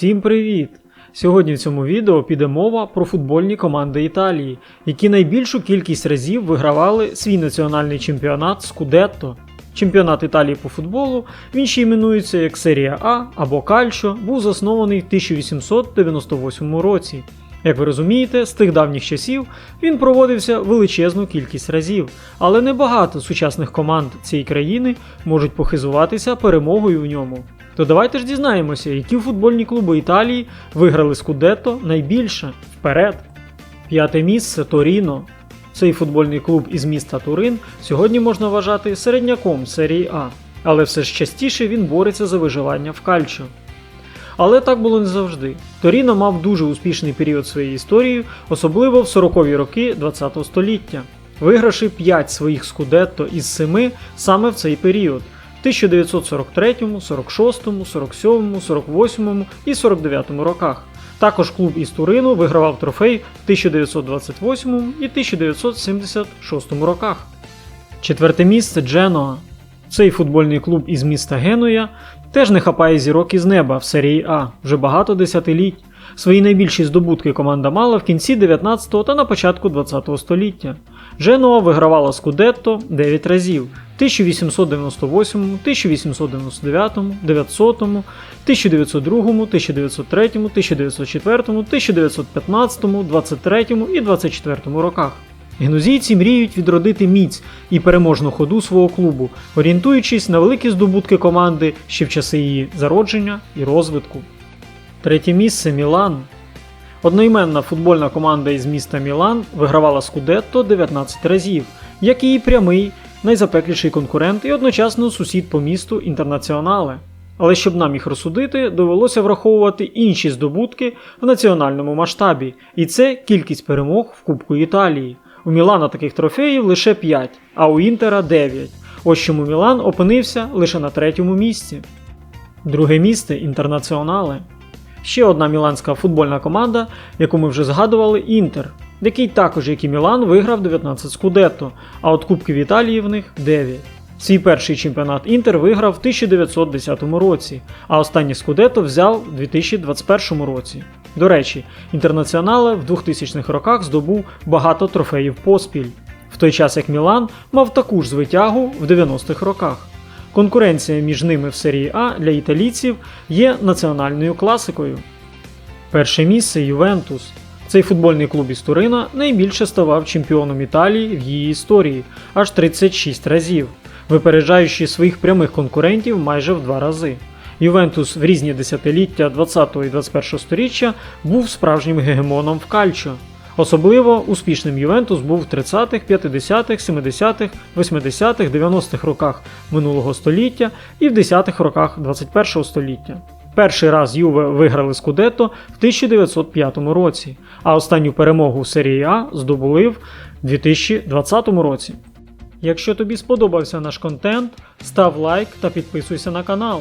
Всім привіт! Сьогодні в цьому відео піде мова про футбольні команди Італії, які найбільшу кількість разів вигравали свій національний чемпіонат Скудетто. Чемпіонат Італії по футболу, він ще іменується як Серія А або Кальчо, був заснований в 1898 році. Як ви розумієте, з тих давніх часів він проводився величезну кількість разів, але небагато сучасних команд цієї країни можуть похизуватися перемогою в ньому. То давайте ж дізнаємося, які футбольні клуби Італії виграли Скудетто найбільше вперед. П'яте місце Торіно. Цей футбольний клуб із міста Турин сьогодні можна вважати середняком серії А, але все ж частіше він бореться за виживання в кальчо. Але так було не завжди. Торіно мав дуже успішний період своєї історії, особливо в 40-ві роки ХХ століття, вигравши 5 своїх скудетто із 7 саме в цей період. В 1943, 46, 47, 48 і 49 роках. Також клуб із Турину вигравав трофей в 1928 і 1976 роках. Четверте місце Дженоа. Цей футбольний клуб із міста Генуя теж не хапає зірок із неба в серії А вже багато десятиліть. Свої найбільші здобутки команда мала в кінці 19 та на початку 20 століття. Дженуа вигравала Скудетто 9 разів 1898, 1899, 900, 1902, 1903, 1904, 1915, 23 і 24 роках. Генузійці мріють відродити міць і переможну ходу свого клубу, орієнтуючись на великі здобутки команди ще в часи її зародження і розвитку. Третє місце Мілан. Одноіменна футбольна команда із міста Мілан вигравала Скудетто 19 разів, як її прямий, найзапекліший конкурент і одночасно сусід по місту Інтернаціонале. Але щоб нам їх розсудити, довелося враховувати інші здобутки в національному масштабі, і це кількість перемог в Кубку Італії. У Мілана таких трофеїв лише 5, а у Інтера 9. Ось чому Мілан опинився лише на третьому місці. Друге місце Інтернаціонале. Ще одна міланська футбольна команда, яку ми вже згадували, Інтер, який також, як і Мілан, виграв 19 скудетто, а от Кубків Італії в них 9. Свій перший чемпіонат Інтер виграв в 1910 році, а останнє скудетто взяв у 2021 році. До речі, інтернаціонале в 2000-х роках здобув багато трофеїв поспіль, в той час як Мілан мав таку ж звитягу в 90-х роках. Конкуренція між ними в серії А для італійців є національною класикою. Перше місце Ювентус. Цей футбольний клуб із Турина найбільше ставав чемпіоном Італії в її історії аж 36 разів, випереджаючи своїх прямих конкурентів майже в два рази. Ювентус в різні десятиліття 20 і 21 століття був справжнім гегемоном в кальчо. Особливо успішним Ювентус був в 30-х, 50-х, 70-х, 80-х, 90-х роках минулого століття і в 10-х роках 21 століття. Перший раз Юве виграли Скудетто в 1905 році, а останню перемогу в серії А здобули в 2020 році. Якщо тобі сподобався наш контент, став лайк та підписуйся на канал.